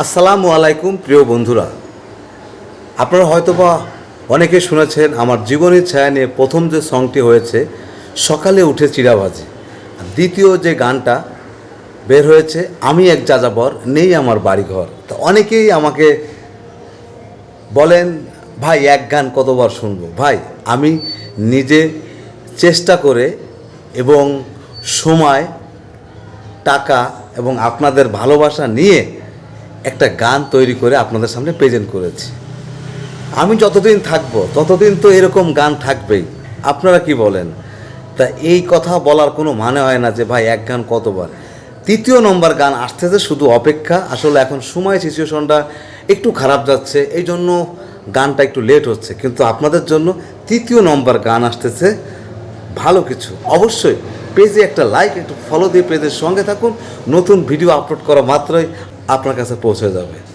আসসালামু আলাইকুম, প্রিয় বন্ধুরা। আপনারা হয়তোবা অনেকে শুনেছেন, আমার জীবনের ছায়া নিয়ে প্রথম যে সংটি হয়েছে, সকালে উঠে চিরাবাজি দ্বিতীয় যে গানটা বের হয়েছে, আমি এক যাযাবর, নেই আমার বাড়িঘর। তো অনেকেই আমাকে বলেন, ভাই, এক গান কতবার শুনব? ভাই, আমি নিজে চেষ্টা করে এবং সময়, টাকা এবং আপনাদের ভালোবাসা নিয়ে একটা গান তৈরি করে আপনাদের সামনে প্রেজেন্ট করেছি। আমি যতদিন থাকব, ততদিন তো এরকম গান থাকবেই। আপনারা কি বলেন? তা এই কথা বলার কোনো মানে হয় না যে, ভাই, এক গান কতবার? তৃতীয় নম্বর গান আসতেছে শুধু অপেক্ষা। আসলে এখন সময় সিচুয়েশনটা একটু খারাপ যাচ্ছে এই জন্য গানটা একটু লেট হচ্ছে। কিন্তু আপনাদের জন্য তৃতীয় নম্বর গান আসতেছে ভালো কিছু। অবশ্যই পেজে একটা লাইক একটু ফলো দিয়ে পেজের সঙ্গে থাকুন। নতুন ভিডিও আপলোড করা মাত্রই আপনার কাছে পৌঁছে যাবে।